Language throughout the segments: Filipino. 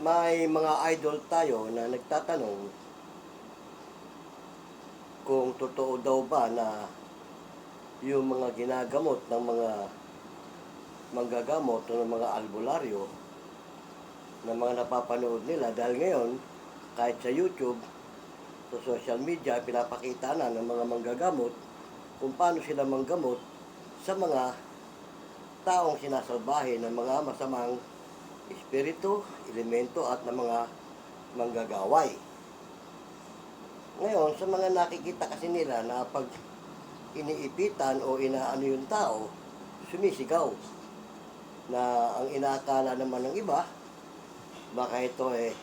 may mga idol tayo na nagtatanong kung totoo daw ba na yung mga ginagamot ng mga manggagamot o ng mga albularyo na mga napapanood nila. Dahil ngayon kahit sa YouTube sa social media pinapakita na ng mga manggagamot kung paano sila manggamot sa mga taong sinasalbahe ng mga masamang espiritu, elemento at ng mga manggagaway. Ngayon, sa mga nakikita kasi nila na pag iniipitan o inaano yung tao, sumisigaw. Na ang inaakala naman ng iba, baka ito eh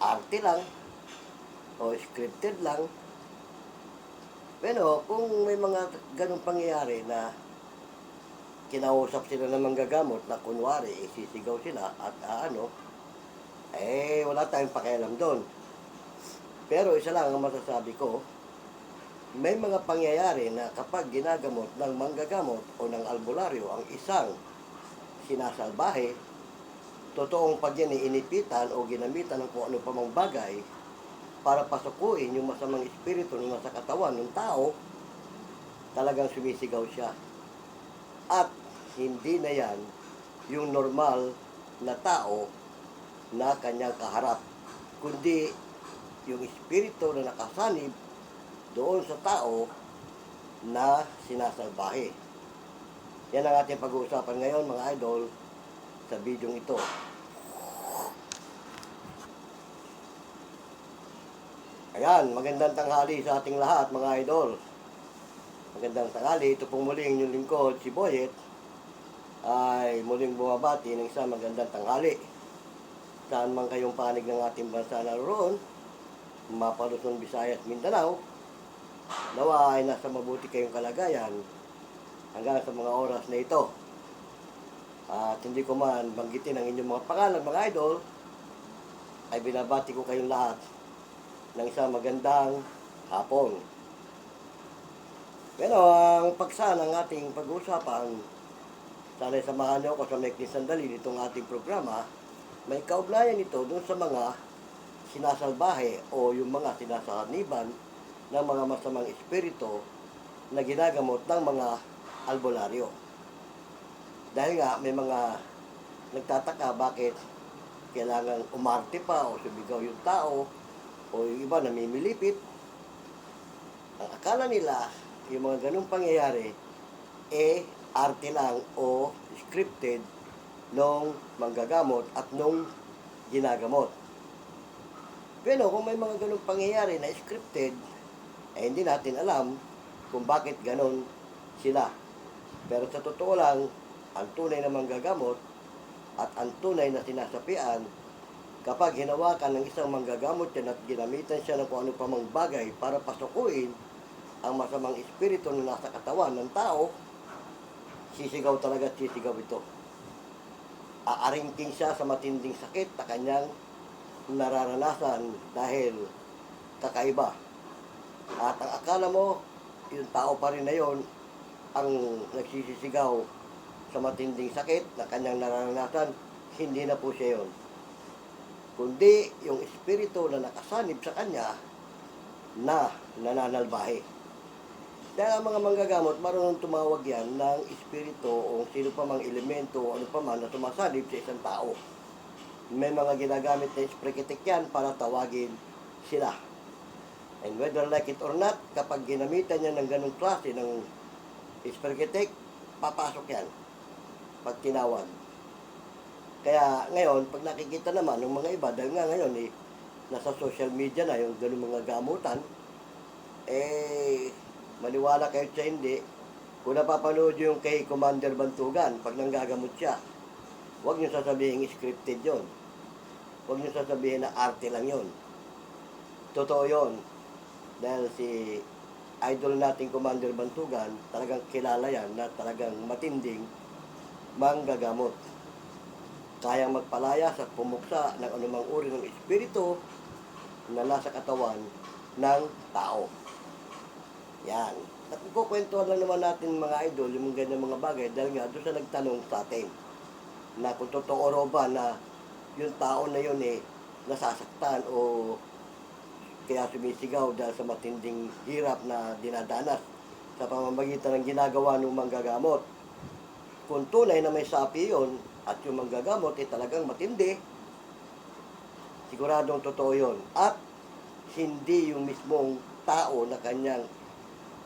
arte lang o scripted lang. Pero kung may mga ganong pangyayari na kinausap sila ng manggagamot na kunwari isisigaw sila at ah, ano, eh wala tayong pakialam doon. Pero isa lang ang masasabi ko, may mga pangyayari na kapag ginagamot ng manggagamot o ng albularyo ang isang sinasalbahe, totoong pag yan inipitan o ginamitan ng kung ano pa mang bagay para pasukuin yung masamang espiritu na nasa katawan ng tao, talagang sumisigaw siya. At hindi na yan yung normal na tao na kanyang kaharap, kundi yung espiritu na nakasanib doon sa tao na sinasalbahe. Yan ang ating pag-uusapan ngayon mga idol sa bidyong ito. Ayan, magandang tanghali sa ating lahat mga idol. Magandang tanghali, ito pong muli inyong lingkod, si Boyet, ay muling bumabati ng isang magandang tanghali. Saan man kayong panig ng ating bansa naroon, Mapaluson, Visayas, Mindanao, nawa ay nasa mabuti kayong kalagayan hanggang sa mga oras na ito. At hindi ko man banggitin ang inyong mga pangalan, mga idol, ay binabati ko kayong lahat ng isang magandang hapon. Pero ang paksa ng ating pag-uusapan, sana'y samahan niyo ako sa Mekni Sandali nitong ating programa, may kaugnayan ito dun sa mga sinasalbahe o yung mga sinasaniban ng mga masamang espiritu na ginagamot ng mga albularyo. Dahil nga may mga nagtataka bakit kailangan umarte pa o sumigaw yung tao o yung iba namimilipit. Ang akala nila, yung mga ganung pangyayari, eh arte lang o scripted nung manggagamot at nung ginagamot. Pero kung may mga ganung pangyayari na scripted, eh hindi natin alam kung bakit ganon sila. Pero sa totoo lang, ang tunay na manggagamot at ang tunay na sinasapian, kapag hinawakan ng isang manggagamot yan at ginamitan siya ng kung ano pa mang bagay para pasukuin ang masamang espiritu na nasa katawan ng tao, sisigaw talaga at sisigaw ito. Aaringking siya sa matinding sakit na kanyang nararanasan dahil kakaiba. At ang akala mo, yung tao pa rin na yon ang nagsisisigaw sa matinding sakit na kanyang nararanasan, hindi na po siya yon. Kundi yung espiritu na nakasanib sa kanya na nananalbahe. Dahil ang mga manggagamot, marunong tumawag yan ng espiritu o sino pa mang elemento o ano pa man na sumasanib sa isang tao may mga ginagamit na sprekitik yan para tawagin sila. And whether like it or not, kapag ginamitan niya ng ganong klase ng sprekitik, papasok yan pag tinawag. Kaya ngayon, pag nakikita naman ng mga iba, dahil nga ngayon eh, nasa social media na yung ganung mga gamutan, eh, maniwala kayo sa hindi, kung napapanood yung kay Commander Bantugan, pag nanggagamot siya, huwag niyo sasabihin scripted yon huwag niyo sasabihin na arte lang yon. Totoo yon. Dahil si idol nating Commander Bantugan, talagang kilala yan na talagang matinding manggagamot. Kayang magpalayas at pumuksa ng anumang uri ng espiritu na nasa katawan ng tao. Yan. At kukwentuhan lang naman natin mga idol yung ganyan mga bagay dahil nga doon sa nagtanong sa atin na kung totoo raw ba na yung tao na yun eh nasasaktan o kaya sumisigaw dahil sa matinding hirap na dinadanas sa pamamagitan ng ginagawa ng manggagamot. Kung tunay na may sapi yun at yung manggagamot ay talagang matindi, siguradong totoo yun. At hindi yung mismong tao na kanyang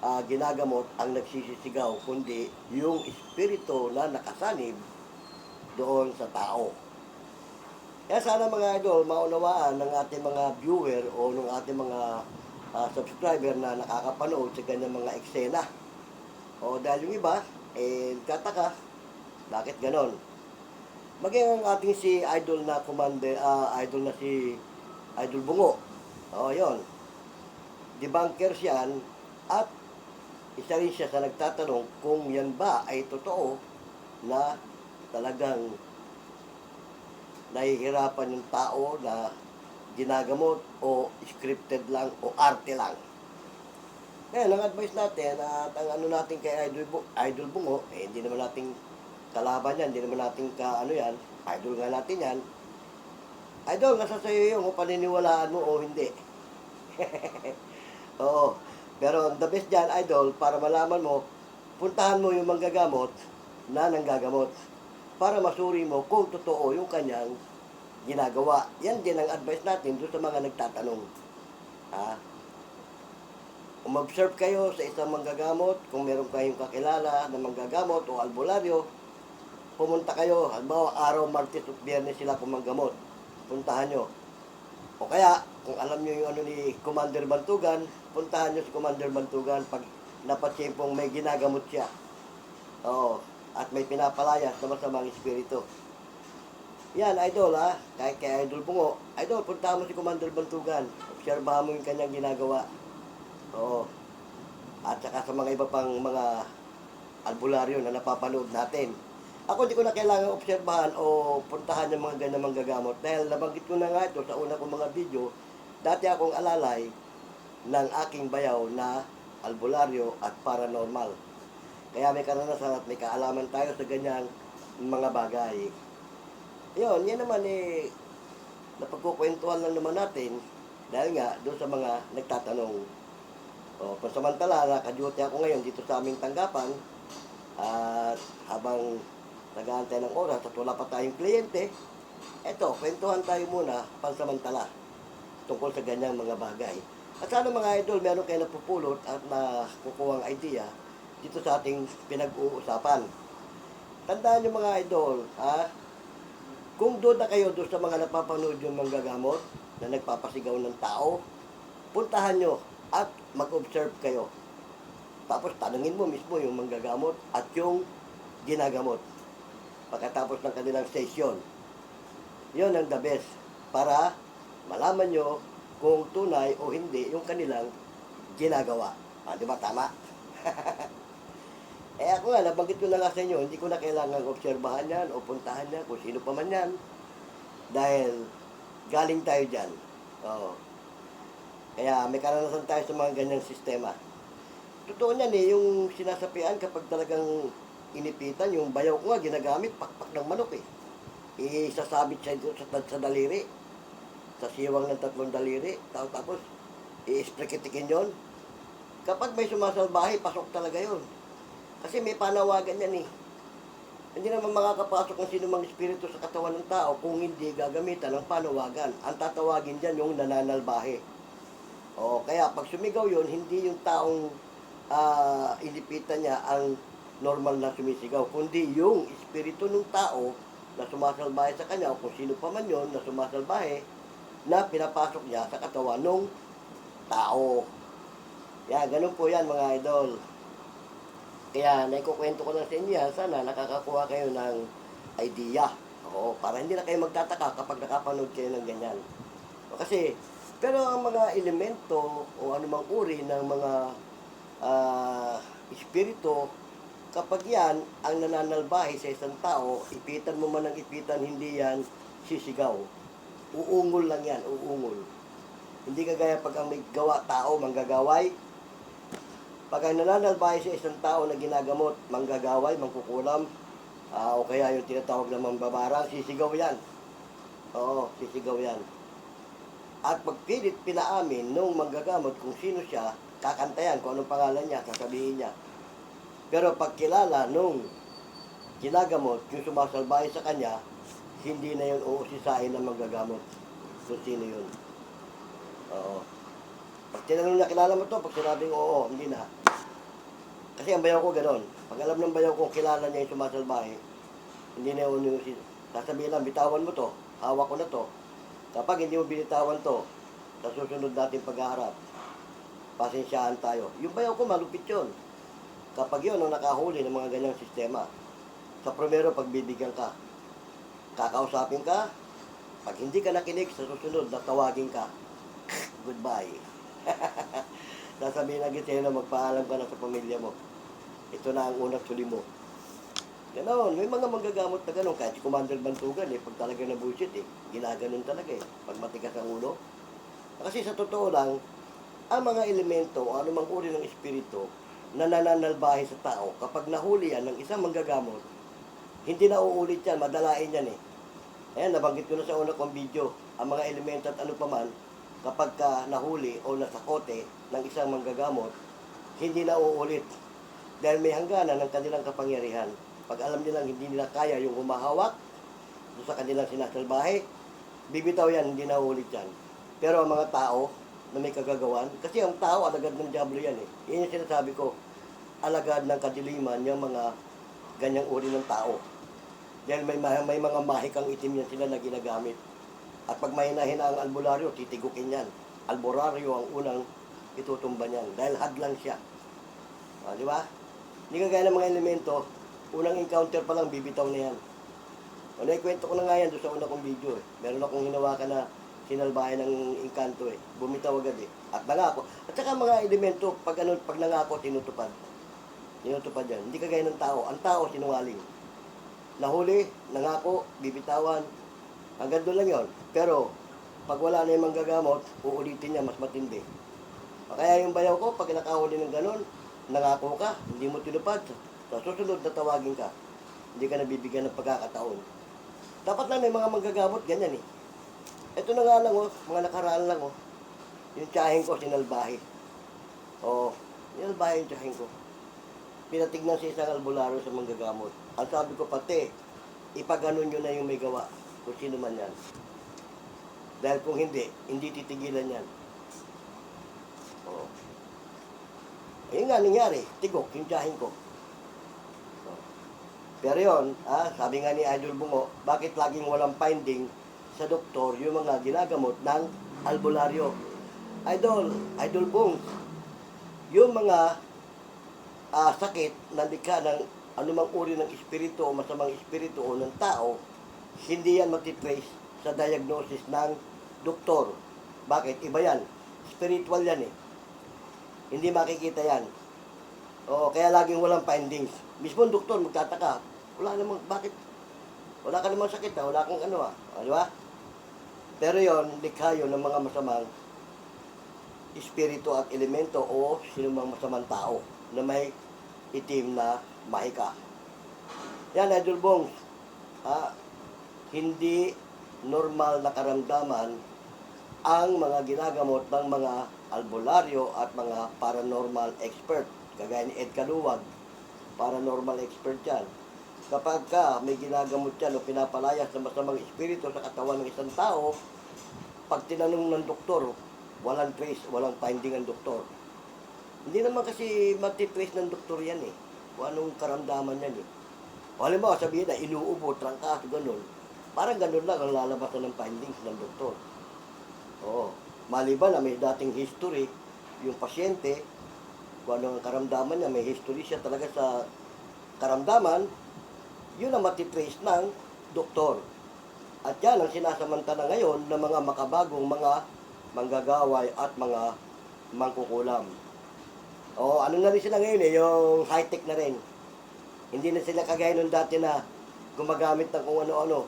ah, ginagamot ang nagsisisigaw, kundi yung espiritu na nakasanib doon sa tao. Kaya sana mga idol, maunawaan ng ating mga viewer o ng ating mga ah, subscriber na nakakapanood sa kanyang mga eksena. O dahil yung iba, eh, kataka, bakit ganon? Maging ang ating si idol na commander, ah, idol na si Idol Bungo. O, yon. Debunkers yan at isa rin siya sa nagtatanong kung yan ba ay totoo na talagang nahihirapan yung tao na ginagamot o scripted lang o arte lang. Ngayon, ang advice natin at ang ano natin kay Idol, Bu- Idol Bungo, eh, hindi naman natin kalaban yan, hindi naman natin ka ano yan, idol nga natin yan. Idol, nasa sa'yo yung paniniwalaan mo o hindi. Oo. Pero the best dyan, idol, para malaman mo, puntahan mo yung manggagamot na nanggagamot para masuri mo kung totoo yung kanyang ginagawa. Yan din ang advice natin doon sa mga nagtatanong. Ha? Umobserve kayo sa isang manggagamot, kung meron kayong kakilala na manggagamot o albularyo, pumunta kayo, halimbawa araw, martes at biyernes sila kumanggamot. Puntahan nyo. O kaya, kung alam nyo yung ano ni Commander Bantugan, puntahan nyo si Commander Bantugan pag napatsyempong may ginagamot siya. Oo. At may pinapalayas na masamang espiritu. Yan, idol ha. Kahit kay idol bungo. Idol, puntahan mo si Commander Bantugan. Obserbahan mo yung kanyang ginagawa. Oo. At saka sa mga iba pang mga albularyo na napapanood natin. Ako hindi ko na kailangan obserbahan o puntahan yung mga ganyan manggagamot dahil nabanggit ko na nga ito sa una kong mga video, dati akong alalay ng aking bayaw na albularyo at paranormal. Kaya may karanasan at may kaalaman tayo sa ganyang mga bagay. Yun, yan naman eh, napagkukwentuhan lang naman natin dahil nga doon sa mga nagtatanong. O, pansamantala, nakaduty ako ngayon dito sa aming tanggapan at habang nag-aantay ng oras at wala pa tayong kliyente, eto, kwentuhan tayo muna pansamantala tungkol sa ganyang mga bagay. At sana mga idol, meron kayo napupulot at nakukuha idea dito sa ating pinag-uusapan. Tandaan nyo mga idol, ha? Kung doon na kayo doon sa mga napapanood yung manggagamot na nagpapasigaw ng tao, puntahan nyo at mag-observe kayo. Tapos tanungin mo mismo yung manggagamot at yung ginagamot pagkatapos ng kanilang session. Yon ang the best para malaman nyo kung tunay o hindi yung kanilang ginagawa. Ah, di ba tama? eh ako nga, nabanggit ko na nga sa inyo, hindi ko na kailangan obserbahan yan o puntahan yan kung sino pa man yan. Dahil galing tayo dyan. Oo. Kaya may karanasan tayo sa mga ganyang sistema. Totoo niyan eh, yung sinasapian kapag talagang inipitan, yung bayaw ko nga ginagamit, pakpak ng manok eh. Isasabit siya dito sa, sa daliri. Sa siwang ng tatlong daliri. Tapos, i-sprekitikin yon. Kapag may sumasalbahe, pasok talaga yon. Kasi may panawagan yan eh. Hindi naman makakapasok ng sinumang espiritu sa katawan ng tao kung hindi gagamitan ng panawagan. Ang tatawagin dyan yung nananalbahe. O, kaya pag sumigaw yon hindi yung taong ah, inipitan niya ang normal na sumisigaw, kundi yung espiritu ng tao na sumasalbahe sa kanya, o kung sino pa man yon na sumasalbahe, na pinapasok niya sa katawan ng tao. Yan, ganun po yan mga idol. Kaya naikukwento ko lang sa inyo yan, sana nakakakuha kayo ng idea. Oo, para hindi na kayo magtataka kapag nakapanood kayo ng ganyan. O, kasi, pero ang mga elemento o anumang uri ng mga ah, espiritu, kapag yan ang nananalbahe sa isang tao, ipitan mo man ng ipitan, hindi yan sisigaw. Uungol lang yan, uungol. Hindi kagaya pag ang may gawa tao, manggagaway, pag ang nananalbahe sa isang tao na ginagamot, manggagaway, mangkukulam, ah, o kaya yung tinatawag na mambabarang, sisigaw yan. Oo, sisigaw yan. At pagpilit pinaamin nung manggagamot kung sino siya, kakantayan kung anong pangalan niya, sasabihin niya. Pero pag kilala nung ginagamot, yung sumasalbahay sa kanya, hindi na yun uusisain ng manggagamot kung sino yun. Oo. Pag tinanong niya, kilala mo to? Pag sinabing oo, hindi na. Kasi ang bayaw ko ganon. Pag alam ng bayaw ko, kilala niya yung sumasalbahay, hindi na yun uusisain. Sasabihin lang, bitawan mo to, hawak ko na to. Kapag hindi mo binitawan to, sa susunod natin paghaharap, pasensyahan tayo. Yung bayaw ko, malupit yun. Kapag yun, ang nakahuli ng mga ganyang sistema, sa primero, pagbibigyan ka, kakausapin ka, pag hindi ka nakinig, sa susunod, natawagin ka, goodbye. Sasabihin na sa'yo na magpaalam ka na sa pamilya mo. Ito na ang unang suli mo. Ganon, may mga manggagamot na ganon. Kahit si Commander Bantugan, eh, pag talaga na bullshit, eh, ginaganon talaga eh. Pag matigas ang ulo. Kasi sa totoo lang, ang mga elemento o anumang uri ng espiritu na nananalbahe sa tao, kapag nahuli yan ng isang manggagamot, hindi na uulit yan, madalain yan eh. Ayan, nabanggit ko na sa una kong video, ang mga elemento at ano paman, kapag ka nahuli o nasakote ng isang manggagamot, hindi na uulit. Dahil may hangganan ng kanilang kapangyarihan. Pag alam nilang hindi nila kaya yung humahawak sa kanilang sinasalbahe, bibitaw yan, hindi na uulit yan. Pero ang mga tao na may kagagawan, kasi ang tao, alagad ng Diablo yan eh. Yan yung sinasabi ko, alagad ng kadiliman yung mga ganyang uri ng tao. Dahil may, may, may mga mahikang itim yan sila na ginagamit. At pag mahina-hina ang albularyo, titigukin yan. Albularyo ang unang itutumba niyan. Dahil hadlang siya. Ah, di ba? Hindi kagaya ng mga elemento, unang encounter pa lang, bibitaw na yan. O, naikwento ko na nga yan doon sa una kong video eh. Meron akong hinawakan na sinalbayan ng engkanto eh. Bumitaw agad eh. At nangako. At saka mga elemento, pag, ano, pag nangako, tinutupad. Tinutupad yan. Hindi kagaya ng tao. Ang tao, sinungaling. Nahuli, nangako, bibitawan. Hanggang doon lang yon. Pero, pag wala na yung manggagamot, uulitin niya, mas matindi. Kaya yung bayaw ko, pag nakahuli ng ganon, nangako ka, hindi mo tinupad. Sa susunod na tawagin ka, hindi ka nabibigyan ng pagkakataon. Dapat lang may mga manggagamot, ganyan eh. Ito na nga lang oh, mga nakaraan lang oh. Yung tsahin ko, sinalbahe. Oo, oh, sinalbahe yung tsahin ko. Pinatignan sa isang albularyo sa manggagamot. Ang sabi ko pati, ipaganon nyo na yung may gawa, kung sino man yan. Dahil kung hindi, hindi titigilan yan. Oo. Ayun nga nangyari, tigok, yung tsahin ko. Oo. Pero yun, ah, sabi nga ni Idol Bungo, bakit laging walang finding sa doktor yung mga ginagamot ng albularyo? Idol, Idol Bung, yung mga ah, sakit na likha ng anumang uri ng espiritu o masamang espiritu o ng tao, hindi yan matitrace sa diagnosis ng doktor. Bakit? Iba yan. Spiritual yan eh. Hindi makikita yan. Oo, kaya laging walang findings. Mismo ang doktor magtataka, wala namang, bakit? Wala ka namang sakit ha, wala kang ano ha. O, di ba? Pero yon likha yun ng mga masamang espiritu at elemento o sinumang masamang tao na may itim na mahika. Yan, Idol Bongs. Ha? Hindi normal na karamdaman ang mga ginagamot ng mga albularyo at mga paranormal expert. Kagaya ni Ed Kaluwag, paranormal expert yan. Kapag ka may ginagamot yan o pinapalayas ng masamang espiritu sa katawan ng isang tao, pag tinanong ng doktor, walang trace, walang finding ang doktor. Hindi naman kasi matitrace ng doktor yan eh. Kung anong karamdaman yan eh. O halimbawa sabihin na inuubo, trangkas, ganun. Parang ganun lang ang lalabas na ng findings ng doktor. Oo. Maliban na may dating history, yung pasyente, kung ano ang karamdaman niya, may history siya talaga sa karamdaman, yun ang matitrace ng doktor. At yan ang sinasamantala ngayon ng mga makabagong mga manggagaway at mga mangkukulam. O ano na rin sila ngayon eh, yung high-tech na rin. Hindi na sila kagaya nung dati na gumagamit ng kung ano-ano.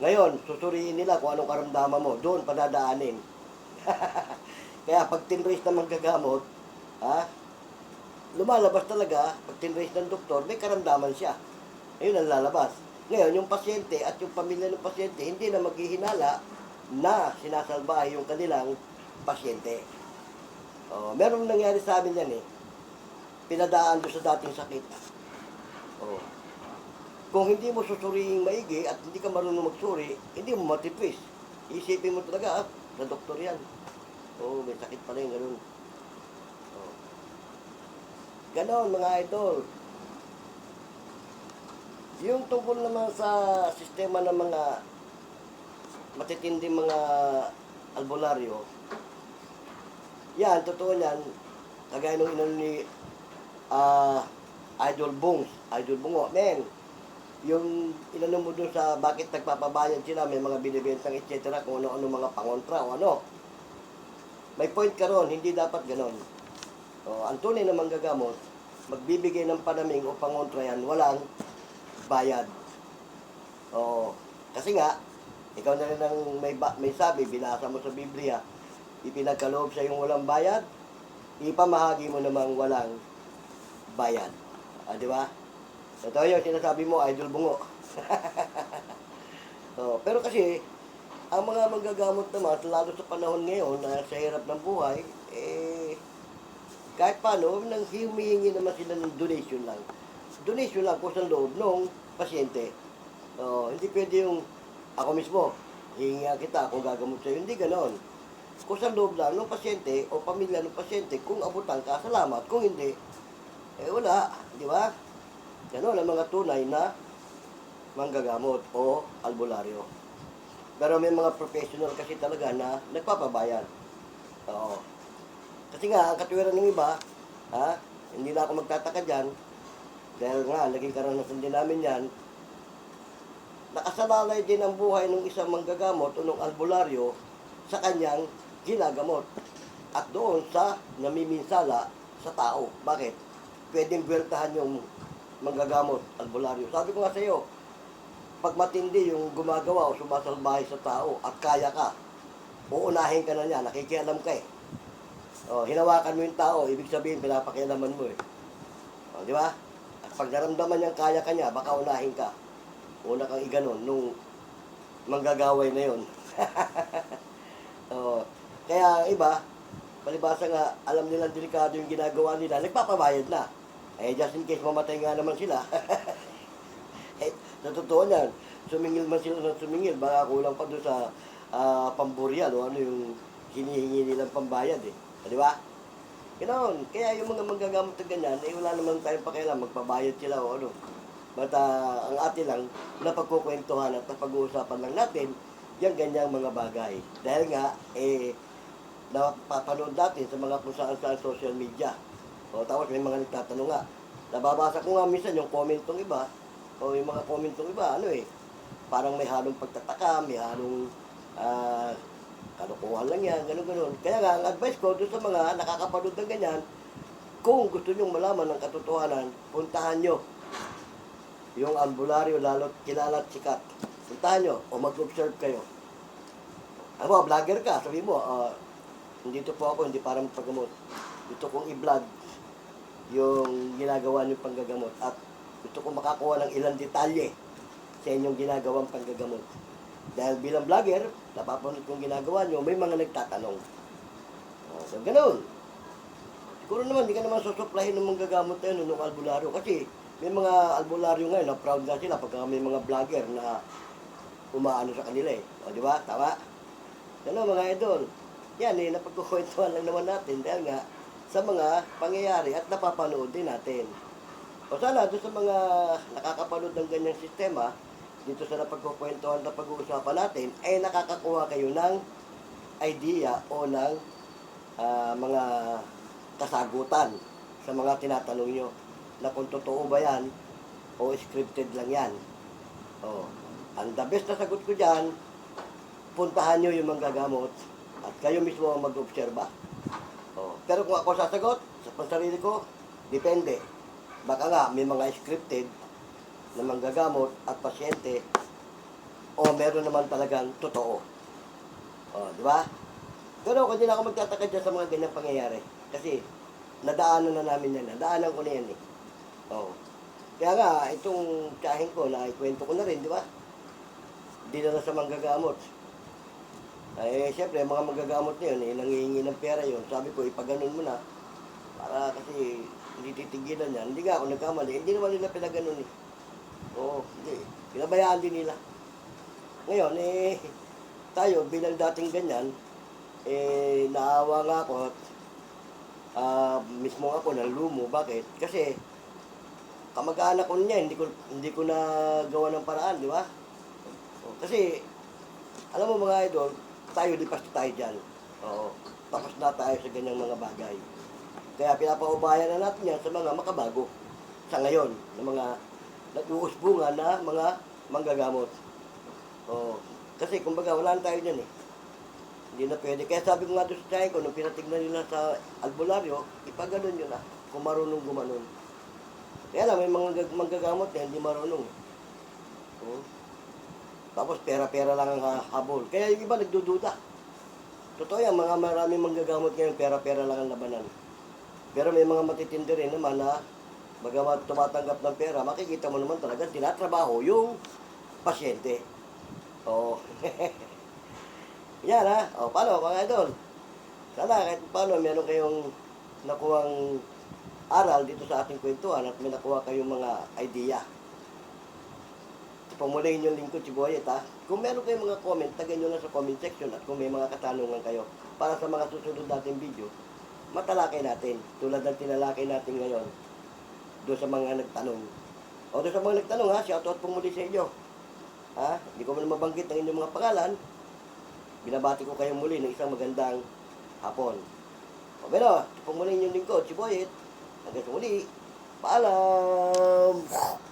Ngayon, susuriin nila kung anong karamdaman mo. Doon, padadaanin. Kaya pag tinrace na manggagamot, ha, lumalabas talaga, pag tinrace ng doktor, may karamdaman siya. Ayun ang lalabas. Ngayon, yung pasyente at yung pamilya ng pasyente, hindi na maghihinala na sinasalbahe yung kanilang pasyente. Oh, meron nangyari sa amin yan eh. Pinadaan doon sa dating sakit. Oh. Kung hindi mo susuriing maigi at hindi ka marunong magsuri, hindi mo matipis. Isipin mo talaga, ah, na doktor yan. Oo, may sakit pala yung ganun. Oh. Ganon, mga idol. Yung tungkol naman sa sistema ng mga matitinding mga albularyo, yan, totoo yan, kagaya nung inano ni ah, Idol Bungs, Idol Bungo, men, yung inano mo dun sa bakit nagpapabayad sila, may mga binibentang etc. kung ano-ano mga pangontra o ano. May point ka ron, hindi dapat ganon. O, ang tunay na manggagamot, magbibigay ng panaming o pangontra yan, walang bayad. O, kasi nga, ikaw na rin ang may, may sabi, binasa mo sa Biblia, ipinagkaloob sa yung walang bayad, ipamahagi mo namang walang bayad. Ah, di ba? Ito yung sinasabi mo, idol bungo. oh, pero kasi, ang mga manggagamot naman, lalo sa panahon ngayon, na sa hirap ng buhay, eh, kahit paano, nang humihingi naman sila ng donation lang. Donation lang kung sa loob ng pasyente. Oh, hindi pwede yung ako mismo, hihingi kita kung gagamot sa'yo. Hindi ganon. Kung sa loob lang ng pasyente o pamilya ng pasyente, kung abutan ka, salamat. Kung hindi, eh wala. Di ba? Ganon ang mga tunay na manggagamot o albularyo. Pero may mga professional kasi talaga na nagpapabayad. Oo. Kasi nga, ang katwiran ng iba, ha, hindi na ako magtataka dyan, dahil nga, naging karanasan din namin yan, nakasalalay din ang buhay ng isang manggagamot o ng albularyo sa kanyang ginagamot. At doon sa namiminsala sa tao. Bakit? Pwedeng buweltahan yung manggagamot, albularyo. Sabi ko nga sa iyo, pag matindi yung gumagawa o sumasalbahay sa tao at kaya ka, uunahin ka na niya, nakikialam ka eh. O, hinawakan mo yung tao, ibig sabihin, pinapakialaman mo eh. O, di ba? At pag naramdaman niyang kaya ka niya, baka unahin ka. Una kang iganon nung manggagaway na yon. o, kaya iba, palibasa nga, alam nilang delikado yung ginagawa nila, nagpapabayad na. Eh, just in case mamatay nga naman sila. eh, sa totoo niyan, sumingil man sila ng sumingil, baka kulang pa doon sa ah, pamburial o ano yung hinihingi nilang pambayad eh. Ah, Di ba? Ganoon. Kaya yung mga manggagamot na ganyan, eh wala naman tayong pakialam, magpabayad sila o ano. But ah, ang atin lang, napagkukwentuhan at napag-uusapan lang natin, yung ganyang mga bagay. Dahil nga, eh, napapanood natin sa mga kung saan saan social media. O tapos may mga nagtatanong nga. Nababasa ko nga minsan yung commentong iba, o yung mga commentong iba, ano eh, parang may halong pagtataka, may halong ah, kalukuhan lang yan, gano'n gano'n. Kaya nga, ang advice ko doon sa mga nakakapanood ng ganyan, kung gusto nyong malaman ng katotohanan, puntahan nyo yung albularyo, lalo't kilala at sikat. Puntahan nyo, o mag-observe kayo. Ako, vlogger ka, sabi mo, ah, dito po ako, hindi para magpagamot. Gusto kong i-vlog yung ginagawa niyong panggagamot at gusto kong makakuha ng ilang detalye sa inyong ginagawang panggagamot. Dahil bilang vlogger, napapanood kong ginagawa niyo, may mga nagtatanong. Oh, so, ganun. Siguro naman, hindi ka naman susuplahin ng mga gagamot na yun, ng albularyo. Kasi may mga albularyo ngayon, na proud na sila pagka may mga vlogger na umaano sa kanila eh. O, di ba? Tama? Ano mga idol? Yan eh, napagkukwentuhan lang naman natin dahil nga sa mga pangyayari at napapanood din natin. O sana doon sa mga nakakapanood ng ganyang sistema, dito sa napagkukwentuhan na pag-uusapan natin, ay nakakakuha kayo ng idea o ng ah, mga kasagutan sa mga tinatanong nyo na kung totoo ba yan o scripted lang yan. O, ang the best na sagot ko dyan, puntahan nyo yung manggagamot at kayo mismo ang mag-obserba. Pero kung ako sasagot sa pansarili ko, depende. Baka nga may mga scripted na manggagamot at pasyente o meron naman talagang totoo. O, di ba? Pero kung hindi na ako magtataka dyan sa mga ganyang pangyayari. Kasi, nadaanan na namin yan. Nadaanan ko na yan eh. O. Kaya nga, itong tsahin ko, na kwento ko na rin, di ba? Dinala sa manggagamot. Eh, siyempre, mga manggagamot na yun, eh, nangihingi ng pera yun. Sabi ko, ipaganon mo na. Para kasi hindi titigilan yan. Hindi nga ako nagkamali. Hindi naman nila pinaganon eh. Oo, hindi. Pinabayaan din nila. Ngayon, eh, tayo bilang dating ganyan, eh, naawa nga ako at ah, mismo ako nalumo. Bakit? Kasi, kamag-anak ko niya, hindi ko, hindi ko na gawa ng paraan, di ba? Kasi, alam mo mga idol, tayo lipas tayo dyan. Oo. Tapos na tayo sa ganyang mga bagay. Kaya pinapaubayan na natin yan sa mga makabago. Sa ngayon, ng mga nag-uusbungan na mga manggagamot. Oo. Kasi kumbaga wala na tayo dyan eh. Hindi na pwede. Kaya sabi ko nga doon sa tiyahin ko, nung pinatignan nila sa albularyo, ipaganon yun na, kung marunong gumanon. Kaya lang, may mga gag- manggagamot na hindi marunong. Oo. Tapos pera-pera lang ang ha- habol. Kaya yung iba nagdududa. Totoo yan, mga maraming manggagamot ngayon, pera-pera lang ang labanan. Pero may mga matitindi rin naman na bagamat tumatanggap ng pera, makikita mo naman talaga tinatrabaho yung pasyente. Oo. Yan ha. O, paano mga idol? Sana kahit paano meron kayong nakuhang aral dito sa ating kwentuhan at may nakuha kayong mga idea. Pumulayin yung lingkod si Boyet ha. Kung meron kayong mga comment, tagay nyo lang sa comment section at kung may mga katanungan kayo para sa mga susunod nating video, matalakay natin. Tulad ng tinalakay natin ngayon doon sa mga nagtanong. O doon sa mga nagtanong ha, shoutout po muli sa inyo. Ha? Hindi ko man mabanggit ang inyong mga pangalan. Binabati ko kayo muli ng isang magandang hapon. O pero, pumuli yung lingkod, si Boyet. Hanggang sa muli. Paalam!